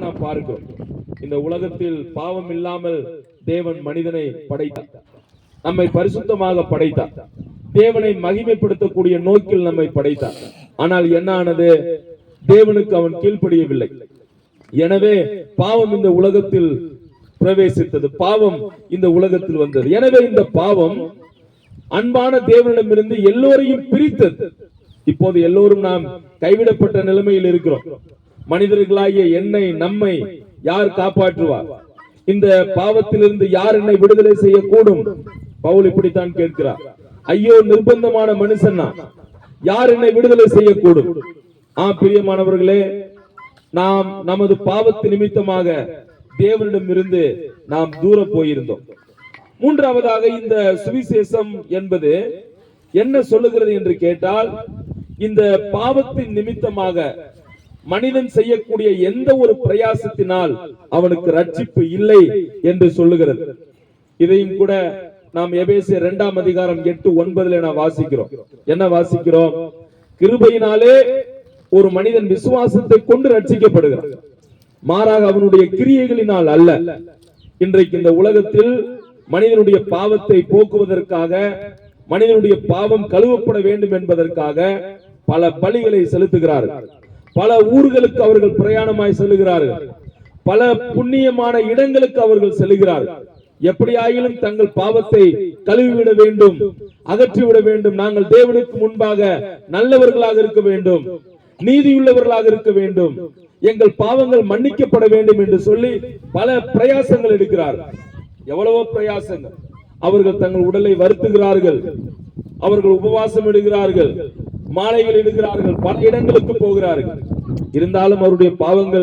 நாம் பார்க்கிறோம் இந்த உலகத்தில் பாவம் இல்லாமல் தேவன் மனிதனை படைத்தார். நம்மை பரிசுத்தமாக படைத்தார். தேவனை மகிமைப்படுத்தக்கூடிய நோக்கில் நம்மை படைத்தார். ஆனால் என்ன ஆனது? தேவனுக்கு அவன் கீழ்ப்படியவில்லை. எனவே பாவம் இந்த உலகத்தில் பிரவேசித்தது. பாவம் இந்த உலகத்தில் வந்தது. எனவே இந்த பாவம் அன்பான தேவனிடமிருந்து எல்லோரையும் பிரித்தது. இப்போது எல்லோரும் நாம் கைவிடப்பட்ட நிலைமையில் இருக்கிறோம். மனிதர்களாகிய என்னை நம்மை யார் காப்பாற்றுவார்? இந்த பாவத்திலிருந்து யார் என்னை விடுதலை செய்யக்கூடும்? பவுல் இப்படித்தான் கேட்கிறார். ஐயோ நிர்பந்தமான மனுஷன் யார் என்னை விடுதலை செய்யக்கூடும்? ஆ பிரியமானவர்களே நாம் நமது பாவத்து நிமித்தமாக தேவனிடம் இருந்து நாம் தூர போயிருந்தோம். மூன்றாவதாக இந்த சுவிசேஷம் என்பது என்ன சொல்லுகிறது என்று கேட்டால் இந்த பாவத்தின் நிமித்தமாக மனிதன் செய்யக்கூடிய எந்த ஒரு பிரயாசத்தினால் அவனுக்கு ரட்சிப்பு இல்லை என்று சொல்லுகிறது. இதையும் கூட நாம் எபேசிய இரண்டாம் அதிகாரம் எட்டு ஒன்பதுல நான் வாசிக்கிறோம். என்ன வாசிக்கிறோம்? கிருபையினாலே ஒரு மனிதன் விசுவாசத்தை கொண்டு ரட்சிக்கப்படுகிறான். மாறாக அவனுடைய கிரியைகளினால் அல்ல. இன்றைக்கு இந்த உலகத்தில் மனிதனுடைய பாவத்தை போக்குவதற்காக மனிதனுடைய பாவம் கழுவப்பட வேண்டும் என்பதற்காக பல பலிகளை செலுத்துகிறார்கள். பல ஊர்களுக்கு அவர்கள் பிரயாணமாய் செல்கிறார்கள் பல புண்ணியமான இடங்களுக்கு அவர்கள் செல்கிறார்கள் எப்படியாயிலும் தங்கள் பாவத்தை கழுவிவிட வேண்டும் அகற்றிவிட வேண்டும். நாங்கள் தேவனுக்கு முன்பாக நல்லவர்களாக இருக்க வேண்டும் நீதியுள்ளவர்களாக இருக்க வேண்டும். எங்கள் பாவங்கள் மன்னிக்கப்பட வேண்டும் என்று சொல்லி பல பிரயாசங்கள் எடுக்கிறார்கள் எவ்வளவோ பிரயாசங்கள். அவர்கள் தங்கள் உடலை வருத்துகிறார்கள். அவர்கள் உபவாசம் எடுக்கிறார்கள். மாலைகள் எடுக்கிறார்கள் பல இடங்களுக்கு போகிறார்கள். இருந்தாலும் அவருடைய பாவங்கள்